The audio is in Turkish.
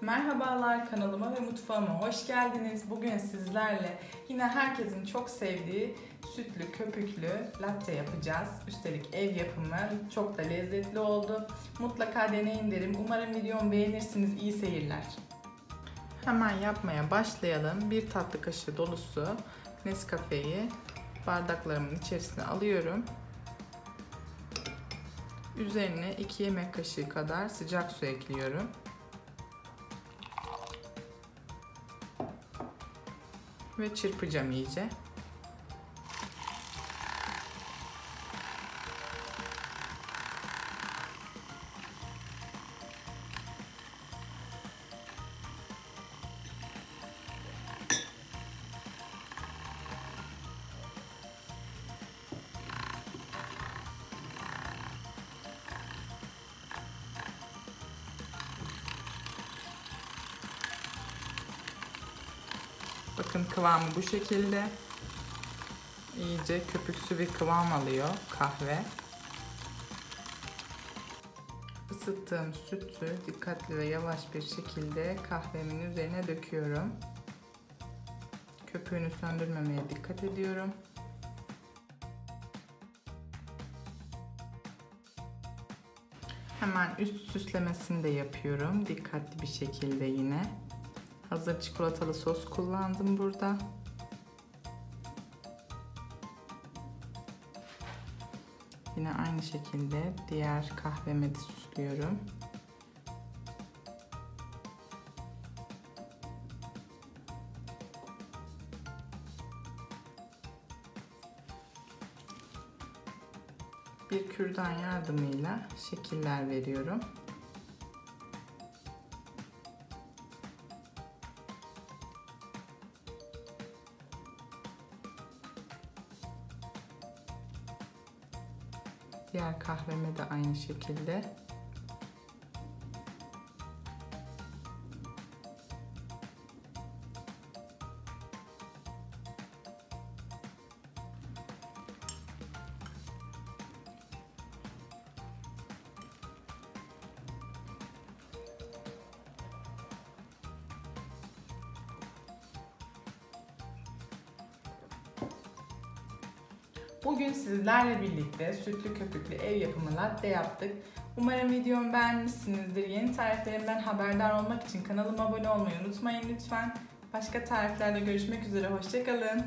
Merhabalar kanalıma ve mutfağıma hoş geldiniz. Bugün sizlerle yine herkesin çok sevdiği sütlü köpüklü latte yapacağız. Üstelik ev yapımı çok da lezzetli oldu. Mutlaka deneyin derim. Umarım videomu beğenirsiniz. İyi seyirler. Hemen yapmaya başlayalım. Bir tatlı kaşığı dolusu Nescafe'yi bardaklarımın içerisine alıyorum. Üzerine 2 yemek kaşığı kadar sıcak su ekliyorum. Ve çırpacağım iyice. Bakın kıvamı bu şekilde. İyice köpüksü bir kıvam alıyor kahve. Isıttığım sütü dikkatli ve yavaş bir şekilde kahvemin üzerine döküyorum. Köpüğünü söndürmemeye dikkat ediyorum. Hemen üst süslemesini de yapıyorum. Dikkatli bir şekilde yine. Hazır çikolatalı sos kullandım burada. Yine aynı şekilde diğer kahvemi de süslüyorum. Bir kürdan yardımıyla şekiller veriyorum. Diğer kahveme de aynı şekilde. Bugün sizlerle birlikte sütlü köpüklü ev yapımı latte yaptık. Umarım videomu beğenmişsinizdir. Yeni tariflerimden haberdar olmak için kanalıma abone olmayı unutmayın lütfen. Başka tariflerde görüşmek üzere. Hoşçakalın.